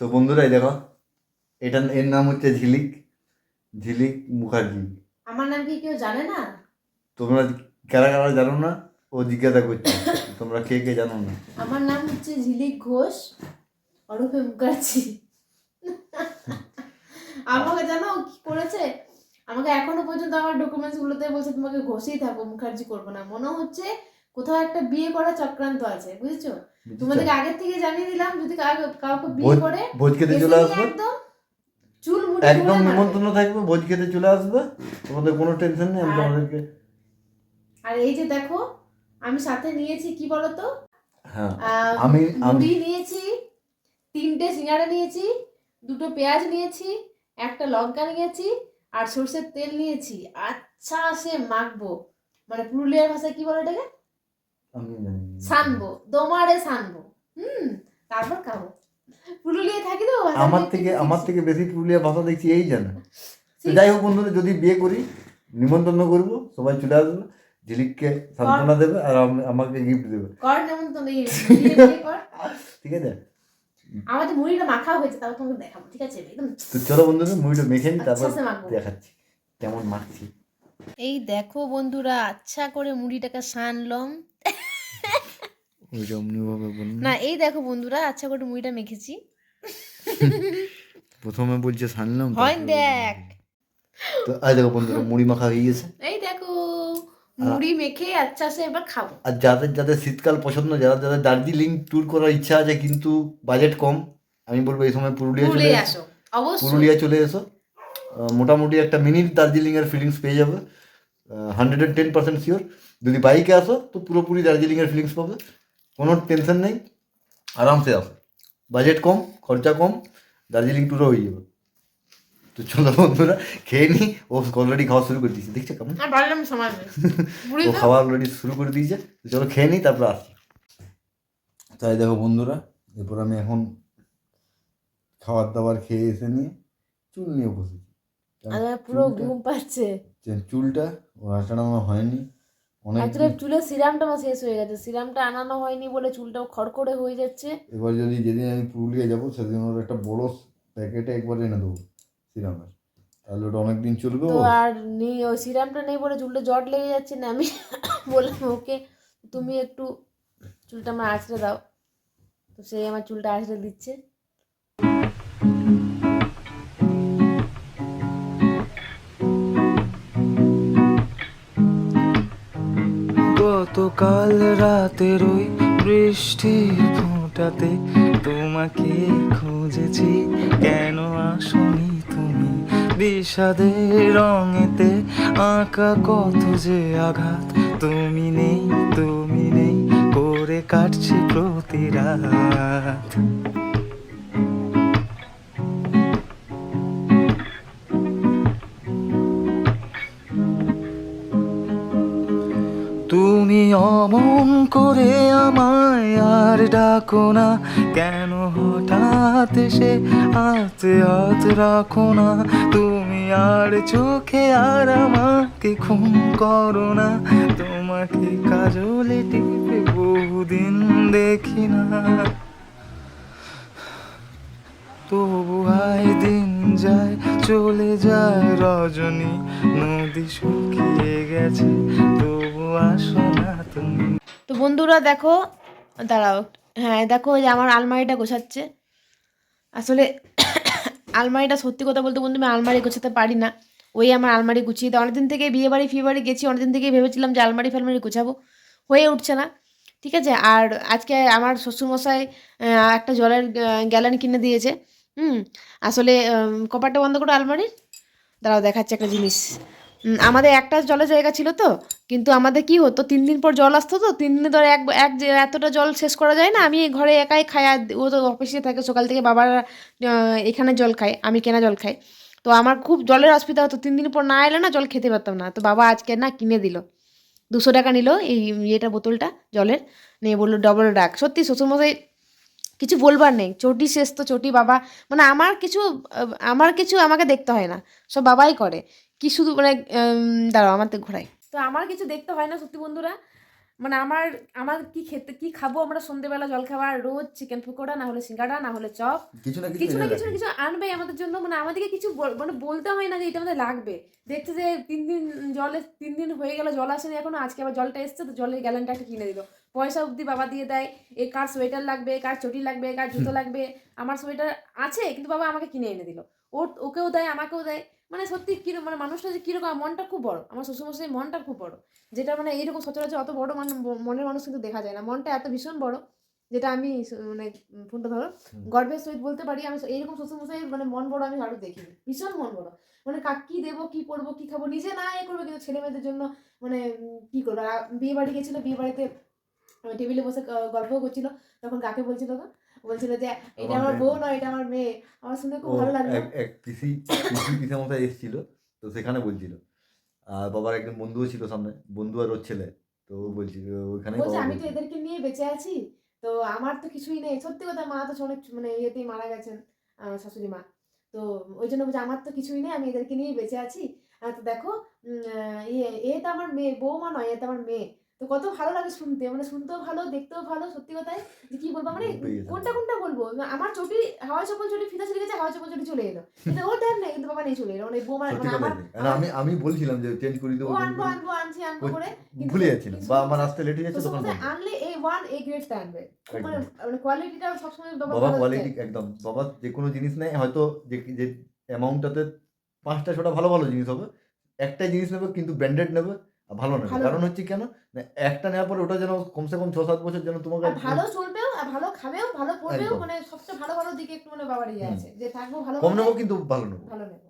তো বন্ধুরা এই দেখো এটা এর নাম হচ্ছে ঝিলিক ঝিলিক মুখার্জি। আমার নাম কি কেউ জানে না? তোমরা কারা কারা জানো না? ও জিজ্ঞাসা করছে তোমরা কে কে জানো না? আমার নাম হচ্ছে ঝিলিক ঘোষ অরূপে মুখার্জি। আমাকে জানো কি করেছে? আমাকে এখনও পর্যন্ত আমার ডকুমেন্টস গুলোতে বলছে তোমাকে ঘষেই থাকো মুখার্জি করব না। মনে হচ্ছে কোথাও একটা বিয়ে করা চক্রান্ত আছে বুঝেছ? তোমাদেরকে আগের থেকে জানিয়ে দিলাম যদি কাউকে বিয়ে করে ভোজ খেতে চলে আসবে? একদম চুল একদম নিমন্ত্রণ থাকবে ভোজ খেতে চলে আসবে তোমাদের কোনো টেনশন নেই আমি আর- তোমাদেরকে আর এই যে দেখো আমি সাথে নিয়েছি কি বলতো? হ্যাঁ আমি আমি নিয়েছি তিনটে সিঙ্গাড়া নিয়েছি দুটো পেঁয়াজ নিয়েছি একটা লঙ্কা নিয়েছি আর সর্ষের তেল নিয়েছি। আচ্ছা সে মাখবো। মানে পুরুলিয়ার ভাষায় কি বলে এটাকে। সানবো দোমারে সানবো। হুম তারপর খাব। পুরুলিয়ায় থাকি তো আমার থেকে আমার থেকে বেশি পুরুলিয়া ভাষা দেখছি এই জানে। যাই হোক বন্ধুরা যদি বিয়ে করি নিমন্ত্রণ করব সবাই চলে আসবে। ঝিলিককে সান্ত্বনা দেবে আর আমাকে গিফট দেবে। কর যেমন তো নেই বিয়ে বিয়ে কর। ঠিক আছে? আমার তো মুড়িটা মাখা হয়েছে তারপর তোমাকে দেখাবো ঠিক আছে? একদম তো চলো বন্ধুরা মুড়িটা মেখে নি তারপর আচ্ছা দেখাচ্ছি কেমন মাখছি। এই দেখো বন্ধুরা আচ্ছা করে মুড়িটাকে সানলম। ওইটা অমনিভাবে বলুন না। এই দেখো বন্ধুরা আচ্ছা করে মুড়িটা মেখেছি। প্রথমে বলছে সানলাম হয় দেখ। তো আজ দেখো বন্ধুরা মুড়ি মাখা হয়ে গেছে। এই দেখো মুড়ি মেখে আচ্ছা সে এবার খাব। আর যাদের যাদের শীতকাল পছন্দ যারা যাদের দার্জিলিং ট্যুর করার ইচ্ছা আছে কিন্তু বাজেট কম আমি বলব এই সময় পুরুলিয়া চলে এসো। আসো অবশ্যই। পুরুলিয়া চলে এসো। মোটামুটি একটা মিনি দার্জিলিং এর ফিলিংস পেয়ে যাবে। হান্ড্রেড টেন পার্সেন্ট শিওর যদি বাইকে আসো তো পুরোপুরি দার্জিলিং এর ফিলিংস পাবে। কোনো টেনশন নেই আরামসে আসো। বাজেট কম খরচা কম দার্জিলিং ট্যুরও হয়ে যাবে। তো চলো বন্ধুরা খেয়ে নি ও অলরেডি খাওয়া শুরু করে দিয়েছে। দেখছ কেমন? ও খাওয়া অলরেডি শুরু করে দিয়েছে। তো চলো খেয়ে নিই তারপর আসি। তাই দেখো বন্ধুরা এরপর আমি এখন খাবার দাবার খেয়ে এসে নিয়ে চুল নিয়ে বসেছি। পুরো চুলটা- ঘুম পাচ্ছে। চুলটা ও আটানো হয়নি। অনেক আসলে চুলের সিরামটা আমার শেষ হয়ে গেছে। সিরামটা আনানো হয়নি বলে চুলটাও খড়খড়ে হয়ে যাচ্ছে। এবার যদি যেদিন আমি পুরুলিয়া যাব সেদিন ওর একটা বড় প্যাকেটে একবার এনে দেবো সিরামের। তাহলে ওটা অনেক দিন চলবে তো আর নেই ওই সিরামটা নেই বলে চুলটা জট লেগে যাচ্ছে না আমি বললাম ওকে তুমি একটু চুলটা আমার আঁচড়ে দাও। তো সেই আমার চুলটা আঁচড়ে দিচ্ছে। গতকাল রাতের ওই বৃষ্টির ফোঁটাতে তোমাকে খুঁজেছি। কেন আসনি তুমি বিষাদের রঙেতে? আঁকা কত যে আঘাত। তুমি নেই তুমি নেই, করে কাটছে প্রতি রাত। তুমি অমন করে আমায় আর ডাকো না। কেন হঠাৎ সে হাতে হাত রাখো না? তুমি আর চোখে আর আমাকে খুন করো না। তোমাকে কাজলে টিপে বহুদিন দেখি না। তবু আয় দিন যায়, চলে যায় রজনী। নদী শুকিয়ে গেছে তো বন্ধুরা দেখো, দাঁড়াও। হ্যাঁ দেখো যে আমার আলমারিটা গোছাচ্ছে। আসলে আলমারিটা সত্যি কথা বলতে বন্ধু, আমি আলমারি গোছাতে পারি না। ওই আমার আলমারি গুছিয়ে দেয় অনেকদিন থেকে বিয়ে বাড়ি, ফিয়ে বাড়ি গেছি, অনেকদিন থেকেই ভেবেছিলাম যে আলমারি ফালমারি গোছাবো। হয়ে উঠছে না, ঠিক আছে? আর আজকে আমার শ্বশুরমশাই একটা জলের গ্যালান কিনে দিয়েছে। হুম, আসলে কপারটা বন্ধ করে আলমারির। দাঁড়াও, দেখাচ্ছে একটা জিনিস। আমাদের একটা জলের জায়গা ছিল তো, কিন্তু আমাদের কি হতো, তিন দিন পর জল আসতো তো, তিন দিনে ধরে এক এক এতটা জল শেষ করা যায় না, আমি ঘরে একাই খাই আর ও তো অফিসে থাকে, সকাল থেকে বাবার এখানে জল খায়, আমি কেনা জল খাই। তো আমার খুব জলের অসুবিধা হতো, তিন দিন পর না এলে না জল খেতে পারতাম না। তো বাবা আজকে না কিনে দিল, দুশো টাকা নিল এই ইয়েটা বোতলটা, জলের, নিয়ে বলল ডবল ডাক। সত্যি শ্বশুরমশাই, কিছু বলবার নেই, চটি শেষ তো, চটি বাবা মানে আমার কিছু আমার কিছু আমাকে দেখতে হয় না, সব বাবাই করে। কি শুধু মানে দাঁড়াও আমার তো ঘোরাই। তো আমার কিছু দেখতে হয় না সত্যি বন্ধুরা। মানে আমার আমার কি খেতে কি খাব? আমরা সন্ধেবেলা জল খাবার রোজ চিকেন পকোড়া না হলে সিঙ্গাড়া না হলে চপ। কিছু না কিছু না কিছু কিছু আনবে আমাদের জন্য। মানে আমাদেরকে কিছু বল- মানে বলতে হয় না যে এটা আমাদের লাগবে। দেখছে যে তিন দিন জলে তিন দিন হয়ে গেল জল আসেনি এখনও। আজকে আবার জলটা এসছে তো জলের গ্যালেনটা একটা কিনে দিল। পয়সা অবধি বাবা দিয়ে দেয়। এ কার সোয়েটার লাগবে কার চটি লাগবে কার জুতো লাগবে? আমার সোয়েটার আছে কিন্তু বাবা আমাকে কিনে এনে দিল। ওর ওকেও দেয় আমাকেও দেয়। মানে সত্যি কীরকম মানে মানুষটা যে কীরকম মনটা খুব বড়। আমার শ্বশুরমশাই মনটা খুব বড়। যেটা মানে এইরকম সচরাচর অত বড় মান মনের মানুষ কিন্তু দেখা যায় না। মনটা এত ভীষণ বড় যেটা আমি মানে ফোনটা ধরো। গর্বের সহিত বলতে পারি আমি এইরকম শ্বশুরমশাই মানে মন বড় আমি আরও দেখিনি। ভীষণ মন বড়। মানে কাক কি দেবো কি করব কি খাব নিজে না এ করবে কিন্তু ছেলে মেয়েদের জন্য মানে কি করব? বিয়ে বাড়ি গেছিল বিয়ে বাড়িতে টেবিলে বসে গ- গল্পও করছিল তখন কাকে বলছিল গো? বলছিল যে এটা আমার বউ নয় এটা আমার মেয়ে। আমার শুনে খুব ভালো লাগল। এক পিসি পিসি পিসা মশাই এসেছিল তো সেখানে বলছিল। আর বাবার একজন বন্ধুও ছিল সামনে বন্ধু আর ওর ছেলে তো বলছিল বলছে আমি তো এদেরকে নিয়ে বেঁচে আছি তো আমার তো কিছুই নেই। সত্যি কথা মা তো অনেক মানে ইয়েতেই মারা গেছেন শাশুড়ি মা। তো ওই জন্য বলছে আমার তো কিছুই নেই আমি এদেরকে নিয়ে বেঁচে আছি। তো দেখো ইয়ে এ তো আমার মেয়ে বৌমা নয় এ তো আমার মেয়ে। তো কত ভালো লাগে শুনতে মানে শুনতেও ভালো দেখতেও ভালো সত্যি কথাই। যে কি বলব মানে কোনটা কোনটা বলব? আমার চটি হাওয়া চপল চটি ফিতা চলে গেছে হাওয়া চপল চটি চলে এলো। কিন্তু ওর টাইম নেই কিন্তু বাবা নেই চলে এলো। মানে বৌমা মানে আমার আমি আমি বলছিলাম যে চেঞ্জ করি দেবো আনব আনব আনছি আনব করে। ভুলে যাচ্ছিলাম। বা আমার আসতে লেট হয়ে যাচ্ছে তখন আনলে এই ওয়ান এ গ্রেডটা আনবে। মানে একদম। মানে কোয়ালিটিটা সবসময় বাবা কোয়ালিটি একদম। বাবা যে কোনো জিনিস নেয় হয়তো যে যে অ্যামাউন্টটাতে পাঁচটা ছটা ভালো ভালো জিনিস হবে। একটাই জিনিস নেবে কিন্তু ব্র্যান্ডেড নেবে। ভালো ভালো কারণ হচ্ছে কেন? একটা নেওয়ার পরে ওটা যেন কমসে কম ছ সাত বছর যেন তোমাকে ভালো চলবেও আর ভালো খাবেও ভালো পড়বেও মানে সবচেয়ে ভালো ভালো দিকে একটু মানে বাবার ইয়ে আছে যে থাকব ভালো কম নেব কিন্তু ভালো নেব। ভালো নেব।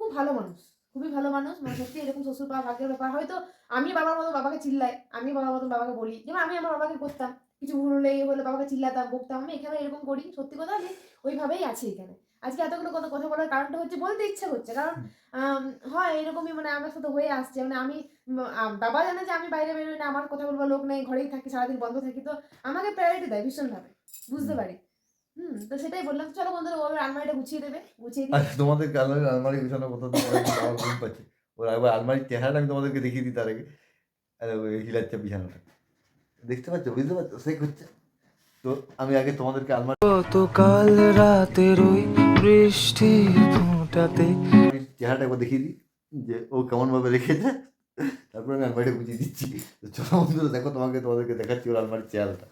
খুব ভালো মানুষ খুবই ভালো মানুষ মানে সত্যি এরকম শ্বশুর পাওয়া ভাগ্যের ব্যাপার হয়তো আমি বাবার মতো বাবাকে চিল্লাই আমি বাবার মতো বাবাকে বলি যেমন আমি আমার বাবাকে করতাম কিছু ভুল হলে হলে বাবাকে চিল্লাতাম বকতাম আমি এখানে এরকম করি সত্যি কথা আমি ওইভাবেই আছি এখানে। আজকে এতগুলো কথা কথা বলার কারণটা হচ্ছে বলতে ইচ্ছা করছে। কারণ হয় এরকমই মানে আমার সাথে হয়ে আসছে। মানে আমি বাবা জানে যে আমি বাইরে বেরোই না আমার কথা বলবার লোক নেই ঘরেই থাকি সারাদিন বন্ধ থাকি তো আমাকে প্রায়োরিটি দেয় ভীষণভাবে। বুঝতে পারি। হুম তো সেটাই বললাম। চলো বন্ধুরা ওর আলমারিটা গুছিয়ে দেবে গুছিয়ে আর দিই তোমাদেরকে আলমারি আলমারি গুছানোর কথা তো ঘুম পাচ্ছে। ওর একবার আলমারির চেহারাটা আমি তোমাদেরকে দেখিয়ে দিই তার আগে। হিলাচ্ছে বিছানাটা। দেখতে পাচ্ছ? বুঝতে পারছ? সে হচ্ছে তো আমি আগে তোমাদেরকে আলমারি গতকাল রাতের ওই বৃষ্টি ফোঁটাতে চেহারাটা একবার দেখিয়ে দিই যে ও কেমন ভাবে রেখেছে। তারপরে আমি আলমারিটা বুঝিয়ে দিচ্ছি। তো চলো বন্ধুরা দেখো তোমাকে তোমাদেরকে দেখাচ্ছি ওর আলমারির চেহারাটা।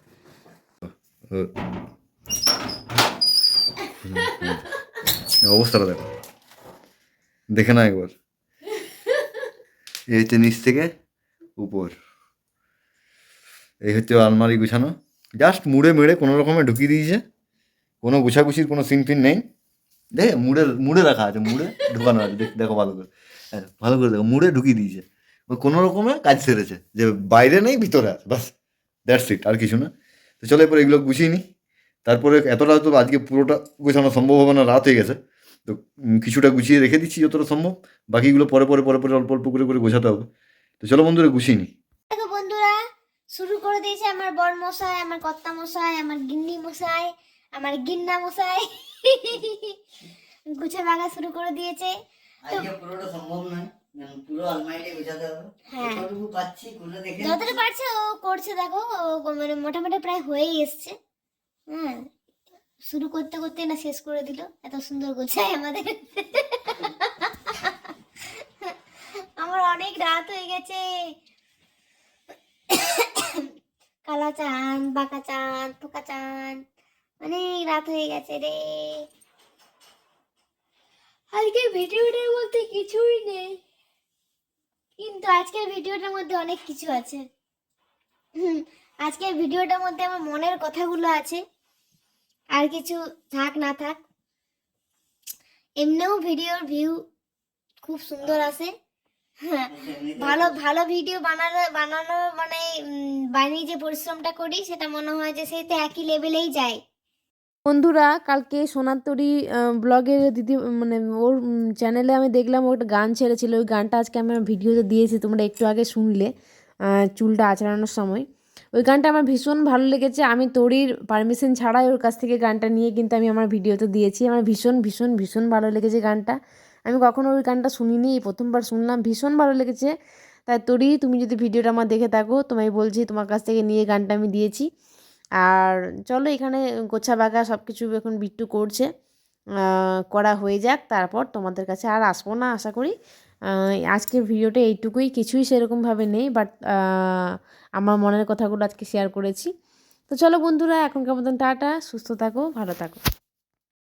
অবস্থাটা দেখো। দেখে না একবার। এই হচ্ছে নিচ থেকে উপর। এই হচ্ছে ওর আলমারি গুছানো। জাস্ট মুড়ে মেড়ে কোনো রকমে ঢুকিয়ে দিয়েছে। কোনো গুছাগুছির, কোনো সিন ফিন নেই। দেখে মুড়ে মুড়ে রাখা আছে, মুড়ে ঢুকানো আছে। দেখ- ভালো করে। হ্যাঁ ভালো করে দেখো, মুড়ে ঢুকিয়ে দিয়েছে। কোনো রকমে কাজ সেরেছে। যে বাইরে নেই, ভিতরে আছে বাস দ্যাটস ইট আর কিছু না। তো চলো এরপর এগুলো গুছিয়ে নিই। তারপরে এতটা হয়তো আজকে পুরোটা গোছানো সম্ভব হবে না, রাত হয়ে গেছে। তো কিছুটা গুছিয়ে রেখে দিচ্ছি যতটা সম্ভব। বাকিগুলো পরে পরে পরে পরে অল্প অল্প করে করে গোছাতে হবে। তো চলো বন্ধুরা, গুছিয়ে নিই। শুরু করে দিয়েছে আমার বর মশাই আমার কর্তা মশাই আমার গিন্নি মশাই আমার গিন্না মশাই গুছে ভাঙা শুরু করে দিয়েছে। পুরোটা সম্ভব নয় পুরো আলমারিটা গোছাতে হবে। হ্যাঁ। যতটুকু পাচ্ছি খুলে দেখে যতটা পারছে ও করছে দেখো ও মানে মোটামুটি প্রায় হয়েই এসছে। হ্যাঁ শুরু করতে করতে না শেষ করে দিল এত সুন্দর গোছায় আমাদের। আমার অনেক রাত হয়ে গেছে। কালা চান বাঁকা চান পোকা চান অনেক রাত হয়ে গেছে রে। আজকের ভিডিওটার মধ্যে কিছুই নেই। কিন্তু আজকের ভিডিওটার মধ্যে অনেক কিছু আছে। আজকের ভিডিওটার মধ্যে আমার মনের কথাগুলো আছে। আর কিছু থাক, না থাক। এমনিও ভিডিওর ভিউ খুব সুন্দর আসে। ভালো ভালো ভিডিও বানানো বানানো মানে বানিয়ে যে পরিশ্রমটা করি, সেটা মনে হয় যে সেই তো একই লেভেলেই যায়। বন্ধুরা, কালকে সোনাতরি ব্লগের দিদি মানে ওর চ্যানেলে আমি দেখলাম, ও একটা গান ছেড়েছিল। ওই গানটা আজকে আমি ভিডিওতে দিয়েছি, তোমরা একটু আগে শুনলে চুলটা আঁচড়ানোর সময়। ওই গানটা আমার ভীষণ ভালো লেগেছে। আমি তরির পারমিশন ছাড়াই ওর কাছ থেকে গানটা নিয়ে কিন্তু আমি আমার ভিডিওতে দিয়েছি। আমার ভীষণ ভীষণ ভীষণ ভালো লেগেছে গানটা। আমি কখনো ওই গানটা শুনিনি এই প্রথমবার শুনলাম ভীষণ ভালো লেগেছে। তাই তোরই তুমি যদি ভিডিওটা আমার দেখে থাকো তোমায় বলছি তোমার কাছ থেকে নিয়ে গানটা আমি দিয়েছি। আর চলো এখানে গোছা বাগা সব কিছু এখন বিট্টু করছে। করা হয়ে যাক তারপর তোমাদের কাছে আর আসব না আশা করি। আহ, আজকের ভিডিওটা এইটুকুই কিছুই সেরকমভাবে নেই বাট আমার মনের কথাগুলো আজকে শেয়ার করেছি। তো চলো বন্ধুরা এখনকার মতন টাটা সুস্থ থাকো ভালো থাকো।